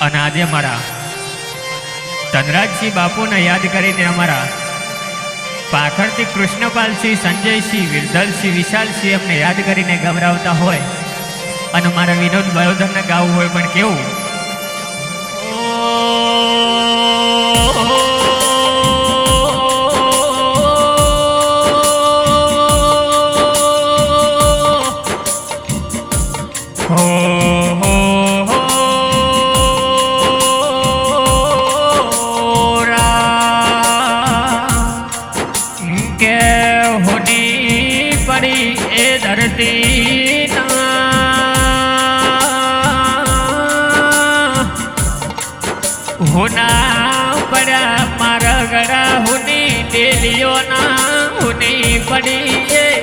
અને આજે મારા ધનરાજસિંહ બાપુને યાદ કરીને અમારા પાખરથી કૃષ્ણપાલસિંહ, સંજયસિંહ, વિરધલસિંહ, વિશાલસિંહ એમને યાદ કરીને ગભરાવતા હોય અને મારા વિનોદ બયોધરને ગાવું હોય પણ કેવું? ધરતી હુના પડ્યા મારા ગળા હુની ડેલીઓના હુની પડી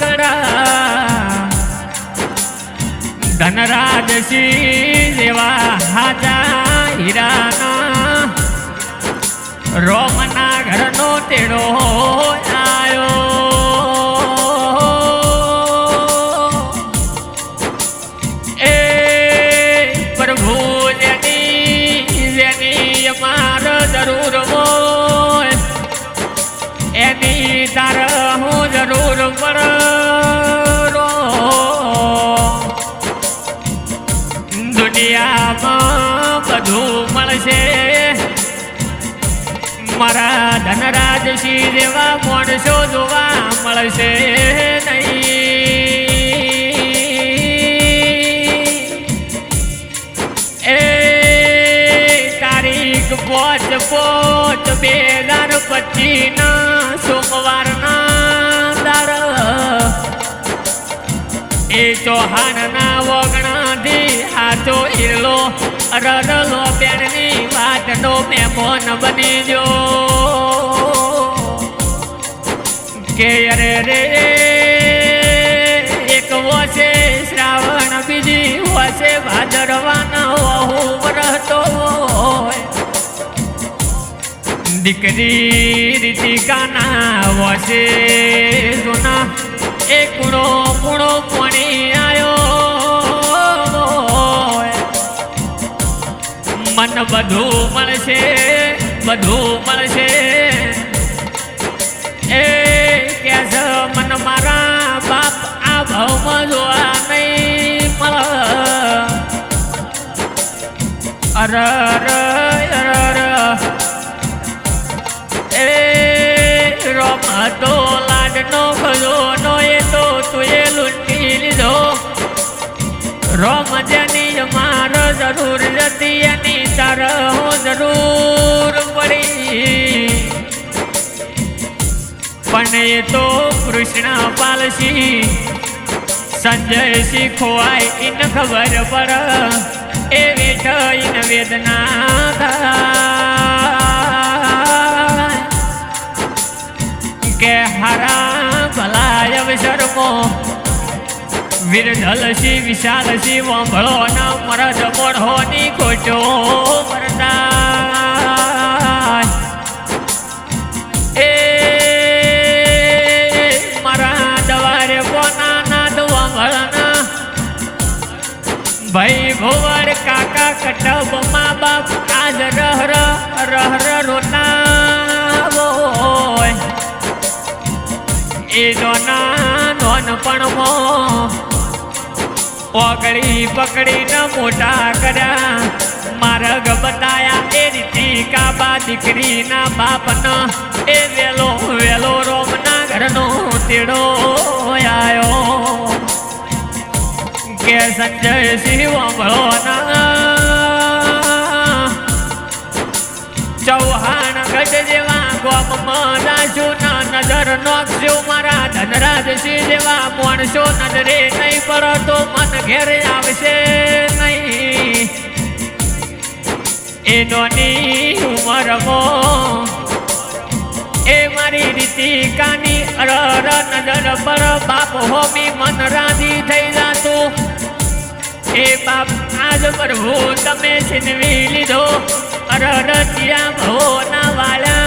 ગળા. ધનરાજસિંહ જેવા હાજા હીરાના રોમના ઘરનો તેડો બધું મળશે મારા ધનરાજસિંહ જેવા માણસો જોવા મળશે નહીં. એ તારીખ પોચ પોચ બે હજાર પચીસના સોમવારના દર. એ ચૌહાણના હાથો ઈરલો રડલો બેનની વાટનો મહેમાન બની જો કે અરે રે, એક વસે શ્રાવણ, બીજી વસે ભાદરવાના વહુ વરહતો દીકરી રીતિકાના વસે સોના એ કુણો કુણો પણી બધું મળશે બધું મળશે. એ કે મન મારા બાપ? આ ભાવમાં જોવા નહીં મળ. અર અર એ રોમ હતો લાડનો ખજોનો એ તો તુએ લૂંટી લીધો. રોમ જની મારો જરૂર હતી એ તો કૃષ્ણ પાલસી સંજયસિંહ ખોવાય ઇન ખબર પર. એ વેઠ ઇન વેદના કે હારા ભલા અવસરમો વિરધલસિંહ વિશાલસિંહ વાંભળો ના મરદ મોઢોની ખોટો મરદાય ભાઈ ભોવર કાકા કટબ મા બાપ આજ રહ રહ રોતા એ નોના નોનપણમાં ઓગળી પકડીને મોટા કર્યા. માર્ગ બતાયા એ રીતિ કાબા દીકરીના બાપના. એ વેલો વેલો રોમના ઘરનો તેડો આયો. કે સંજય સિંહ વંભળોના ચૌહાણ ગઢ જેવા ગોમમાં રાજુ ના નજર નોખશું મારા ધનરાજસિંહ જેવા માણસો નજરે નહીં પડતો મન ઘેરે આવશે નહીં. એ નોની ઉંમરમાં એ મારી રીતિકાની અરર નજર પર બાપ હોમી મન રાધી થઈ જાતું. બાપ પ્રભુ, તમે છીનવી લીધો. અરરતિયા ભવોના વાળા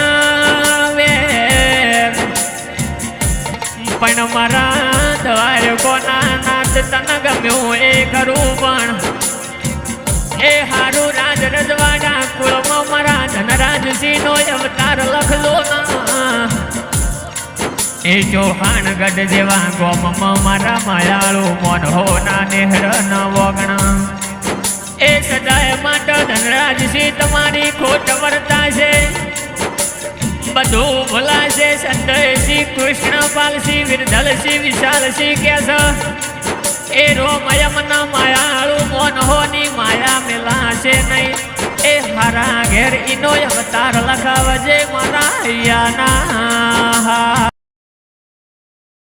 પણ મારા દ્વાર કોના નાથ તન ગમ્યું એ કરું પણ. એ હારું રાજ રજવાડા, કુળમાં મારા ધનરાજસિંહનો અવતાર લખલો ના. એ ચૌહાણ ગઢ જેવા ગોમમાં મારા માયાળુ મોન ના નેહર ન વગણ. એ સદાય માટે ધનરાજસિંહ તમારી ખોટ વર્તાશે. બધું ભૂલાશે સંજયસિંહ કૃષ્ણપાલસિંહ વિરધલસિંહ વિશાલસિંહ કે છે એ રોમયમના માયાળુ મોનહોની માયા મેલાશે નહીં. એ હારા ઘેર ઇનો અવતાર લખાવજે મારા હૈયાના.